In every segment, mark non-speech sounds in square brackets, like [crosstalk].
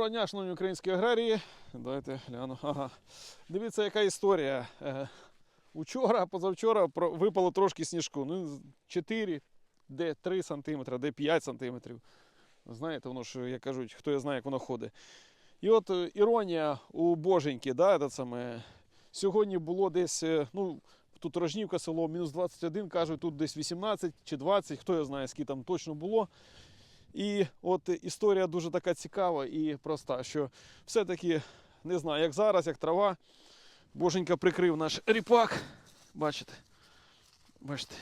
Доброго дня, шановні українські аграрії. Давайте гляну. Ага. Дивіться, яка історія. Е, Учора, позавчора випало трошки сніжку. Ну, 4, де 3 см, де 5 см. Знаєте, воно ж, як кажуть, хто я знає, як воно ходить. І от е, іронія у Боженьки, да, це саме. Сьогодні було десь, е, ну, тут Рожнівка село, мінус 21, кажуть, тут десь 18 чи 20, хто я знає, скільки там точно було. І от історія дуже така цікава і проста, що все-таки не знаю, як зараз, як трава. Боженька прикрив наш ріпак. Бачите? Бачите.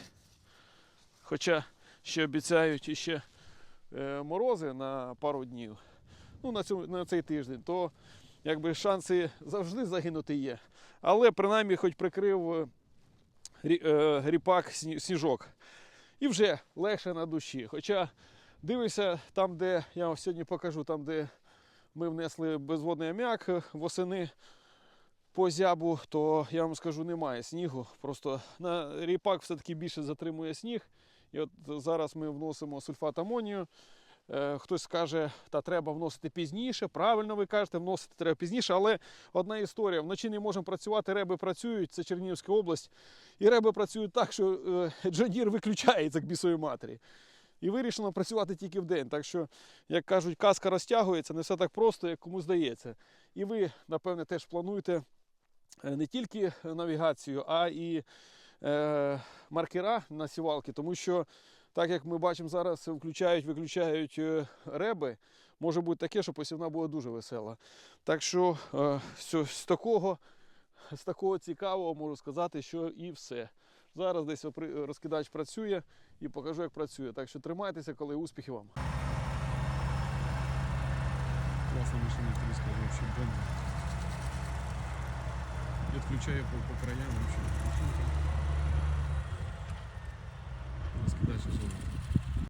Хоча ще обіцяють іще е, морози на пару днів, ну на, цю, на цей тиждень, то якби шанси завжди загинути є. Але принаймні хоч прикрив е, е, ріпак сні- сніжок. І вже легше на душі. Хоча дивишся там, де я вам сьогодні покажу, там, де ми внесли безводний аміак е, восени по зябу, то я вам скажу, немає снігу. Просто на ріпак все-таки більше затримує сніг. І от зараз ми вносимо сульфат амонію. Е, Хтось скаже, та треба вносити пізніше. Правильно ви кажете, вносити треба пізніше. Але одна історія: вночі не можемо працювати, реби працюють, це Чернігівська область. І реби працюють так, що е, [laughs] Джодір виключається к бісовій матері. І вирішено працювати тільки в день. Так що, як кажуть, казка розтягується, не все так просто, як кому здається. І ви, напевне, теж плануєте е, не тільки навігацію, а і е, маркера на сівалки, тому що, так як ми бачимо зараз, включають, виключають е, реби, може бути таке, що посівна буде дуже весела. Так що е, з, з такого, з такого цікавого можу сказати, що і все. Зараз десь розкидач працює і покажу, як працює. Так що тримайтеся, коли успіхів вам. Класна машина, тріска, вообще бомба. Відключаю по, краям, вообще